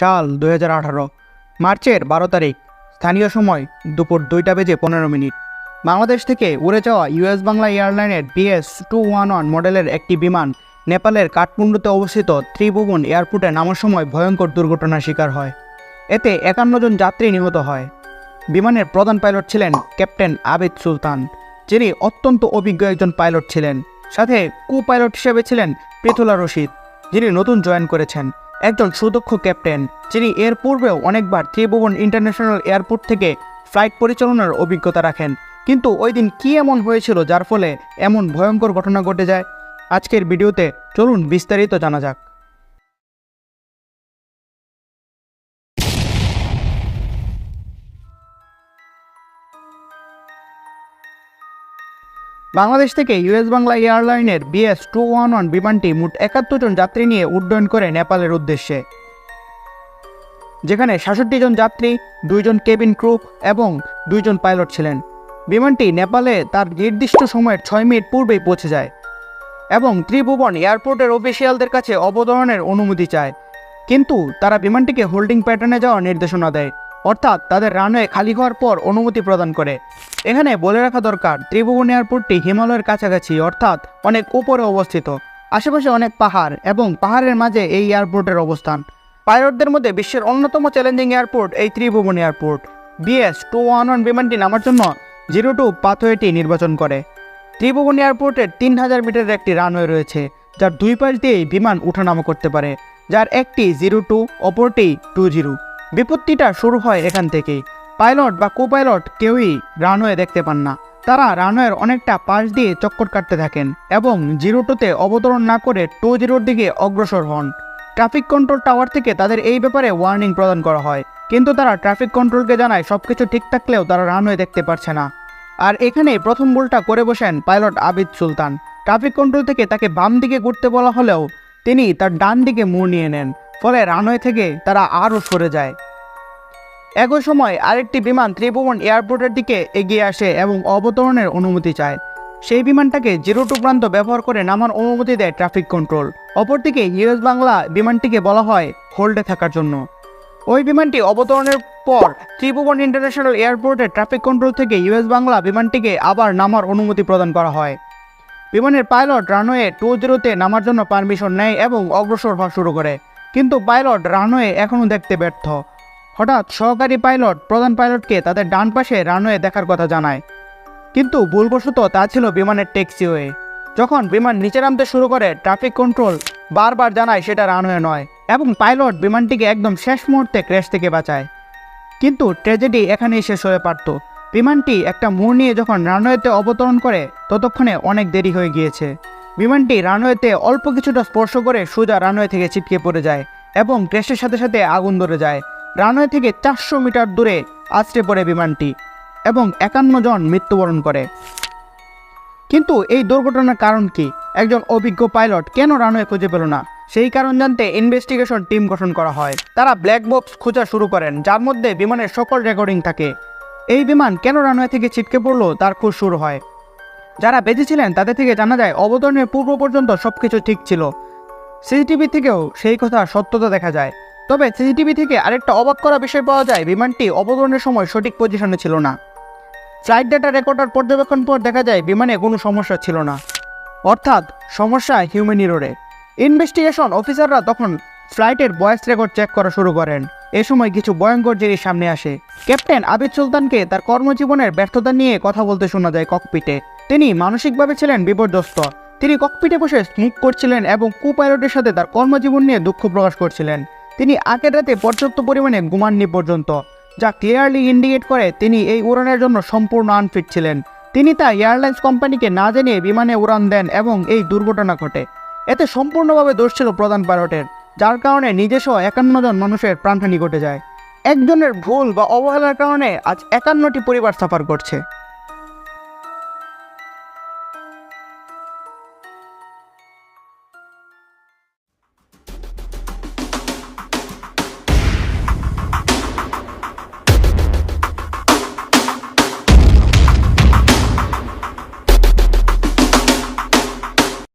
সাল দুই হাজার আঠারো, মার্চের বারো তারিখ, স্থানীয় সময় দুপুর দুইটা বেজে পনেরো মিনিট। বাংলাদেশ থেকে উড়ে যাওয়া ইউএস বাংলা এয়ারলাইনের বিএস টু ওয়ান ওয়ান মডেলের একটি বিমান নেপালের কাঠমান্ডুতে অবস্থিত ত্রিভুবন এয়ারপোর্টে নামার সময় ভয়ঙ্কর দুর্ঘটনার শিকার হয়। এতে একান্ন জন যাত্রী নিহত হয়। বিমানের প্রধান পাইলট ছিলেন ক্যাপ্টেন আবিদ সুলতান, যিনি অত্যন্ত অভিজ্ঞ একজন পাইলট ছিলেন। সাথে কু পাইলট হিসেবে ছিলেন পৃথুলা রশিদ, যিনি নতুন জয়েন করেছেন। একজন সুদক্ষ ক্যাপ্টেন, যিনি এর পূর্বেও অনেকবার ত্রিভুবন ইন্টারন্যাশনাল এয়ারপোর্ট থেকে ফ্লাইট পরিচালনার অভিজ্ঞতা রাখেন। কিন্তু ওই দিন কী এমন হয়েছিল যার ফলে এমন ভয়ঙ্কর ঘটনা ঘটে যায়? আজকের ভিডিওতে চলুন বিস্তারিত জানা যাক। বাংলাদেশ থেকে ইউএস বাংলা এয়ারলাইনের বিএস টু ওয়ান ওয়ান বিমানটি মোট একাত্তর জন যাত্রী নিয়ে উড্ডয়ন করে নেপালের উদ্দেশ্যে। যেখানে সাতষট্টি জন যাত্রী দুইজন কেবিন ক্রু এবং দুইজন পাইলট ছিলেন। বিমানটি নেপালে তার নির্দিষ্ট সময়ের ছয় মিনিট পূর্বেই পৌঁছে যায় এবং ত্রিভুবন এয়ারপোর্টের অফিসিয়ালদের কাছে অবতরণের অনুমতি চায়। কিন্তু তারা বিমানটিকে হোল্ডিং প্যাটার্নে যাওয়ার নির্দেশনা দেয়। অর্থাৎ তাদের রানওয়ে খালি হওয়ার পর অনুমতি প্রদান করে। এখানে বলে রাখা দরকার, ত্রিভুবন এয়ারপোর্টটি হিমালয়ের কাছাকাছি, অর্থাৎ অনেক উপরে অবস্থিত। আশেপাশে অনেক পাহাড় এবং পাহাড়ের মাঝে এই এয়ারপোর্টের অবস্থান। পাইলটদের মধ্যে বিশ্বের অন্যতম চ্যালেঞ্জিং এয়ারপোর্ট এই Tribhuvan airport. BS two one one বিমানটি নামার জন্য জিরো টু পাথওয়েটি নির্বাচন করে। ত্রিভুবন এয়ারপোর্টের তিন হাজার মিটারের একটি রানওয়ে রয়েছে, যার দুই পাশ দিয়েই বিমান উঠানামা করতে পারে, যার একটি জিরো টু, অপরটি টু জিরো। বিপত্তিটা শুরু হয় এখান থেকেই। পাইলট বা কো পাইলট কেউই রানওয়ে দেখতে পান না। তারা রানওয়ের অনেকটা পাশ দিয়ে চক্কর কাটতে থাকেন এবং জিরো টুতে অবতরণ না করে টু জিরোর দিকে অগ্রসর হন। ট্রাফিক কন্ট্রোল টাওয়ার থেকে তাদের এই ব্যাপারে ওয়ার্নিং প্রদান করা হয়, কিন্তু তারা ট্রাফিক কন্ট্রোলকে জানায় সব কিছু ঠিক থাকলেও তারা রানওয়ে দেখতে পারছে না। আর এখানে প্রথম ভুলটা করে বসেন pilot Abid Sultan. Traffic control থেকে তাকে বাম দিকে ঘুরতে বলা হলেও তিনি তার ডান দিকে মুড় নিয়ে নেন। ফলে রানওয়ে থেকে তারা আরও সরে যায়। একই সময় আরেকটি বিমান ত্রিভুবন এয়ারপোর্টের দিকে এগিয়ে আসে এবং অবতরণের অনুমতি চায়। সেই বিমানটাকে জিরো টু প্রান্ত ব্যবহার করে নামার অনুমতি দেয় ট্রাফিক কন্ট্রোল। অপরদিকে ইউএস বাংলা বিমানটিকে বলা হয় হোল্ডে থাকার জন্য। ওই বিমানটি অবতরণের পর ত্রিভুবন ইন্টারন্যাশনাল এয়ারপোর্টের ট্রাফিক কন্ট্রোল থেকে ইউএস বাংলা বিমানটিকে আবার নামার অনুমতি প্রদান করা হয়। বিমানের পাইলট রানওয়ে টু জিরোতে নামার জন্য পারমিশন নেয় এবং অগ্রসর হওয়া শুরু করে। কিন্তু পাইলট রানওয়ে এখনও দেখতে ব্যর্থ। হঠাৎ সহকারী পাইলট, প্রধান পাইলটকে তাদের ডান পাশে রানওয়ে দেখার কথা জানায়। কিন্তু ভুলবশত তা ছিল বিমানের ট্যাক্সিওয়ে যখন বিমান নিচে নামতে শুরু করে, ট্রাফিক কন্ট্রোল বারবার জানায় সেটা রানওয়ে নয় এবং পাইলট বিমানটিকে একদম শেষ মুহূর্তে ক্র্যাশ থেকে বাঁচায়। কিন্তু ট্র্যাজেডি এখানেই শেষ হয়ে পারত। বিমানটি একটা মোড় নিয়ে যখন রানওয়েতে অবতরণ করে, ততক্ষণে অনেক দেরি হয়ে গিয়েছে। বিমানটি রানওয়েতে অল্প কিছুটা স্পর্শ করে সোজা রানওয়ে থেকে ছিটকে পড়ে যায় এবং ক্র্যাশের সাথে সাথে আগুন ধরে যায়। রানওয়ে থেকে চারশো মিটার দূরে আছড়ে পড়ে বিমানটি এবং একান্ন জন মৃত্যুবরণ করে। কিন্তু এই দুর্ঘটনার কারণ কি? একজন অভিজ্ঞ পাইলট কেন রানওয়ে খুঁজে পেল না? সেই কারণ জানতে ইনভেস্টিগেশন টিম গঠন করা হয়। তারা ব্ল্যাক বক্স খোঁজা শুরু করেন, যার মধ্যে বিমানের সকল রেকর্ডিং থাকে। এই বিমান কেন রানওয়ে থেকে ছিটকে পড়ল তার খোঁজ শুরু হয়। যারা বেঁচে ছিলেন, তাদের থেকে জানা যায় অবতরণের পূর্ব পর্যন্ত সব কিছু ঠিক ছিল। সিসিটিভি থেকেও সেই কথা সত্যতা দেখা যায়। তবে সিসিটিভি থেকে আরেকটা অবাক করা বিষয় পাওয়া যায়, বিমানটি অবতরণের সময় সঠিক পজিশনে ছিল না। ফ্লাইট ডেটা রেকর্ডার পর্যবেক্ষণ পর দেখা যায় বিমানে কোনো সমস্যা ছিল না। অর্থাৎ, সমস্যা হিউম্যান ইরোরে ইনভেস্টিগেশন অফিসাররা তখন ফ্লাইটের ভয়েস রেকর্ড চেক করা শুরু করেন। এ সময় কিছু ভয়ঙ্কর জিনিস সামনে আসে। ক্যাপ্টেন আবিদ সুলতানকে তার কর্মজীবনের ব্যর্থতা নিয়ে কথা বলতে শোনা যায় ককপিটে। তিনি মানসিকভাবে ছিলেন বিপর্যস্ত। তিনি ককপিটে বসে স্মুক করছিলেন এবং কু পাইলটের সাথে তার কর্মজীবন নিয়ে দুঃখ প্রকাশ করছিলেন। তিনি আগের রাতে পর্যাপ্ত পরিমাণে ঘুমাননি পর্যন্ত, যা ক্লিয়ারলি ইন্ডিকেট করে তিনি এই উড়ানের জন্য সম্পূর্ণ আনফিট ছিলেন। তিনি তা এয়ারলাইন্স কোম্পানিকে না জানিয়ে বিমানে উড়ান দেন এবং এই দুর্ঘটনা ঘটে। এতে সম্পূর্ণভাবে দোষ ছিল প্রধান পাইলটের, যার কারণে নিজস্ব একান্ন জন মানুষের প্রাণহানি ঘটে যায়। একজনের ভুল বা অবহেলার কারণে আজ একান্নটি পরিবার সাফার করছে।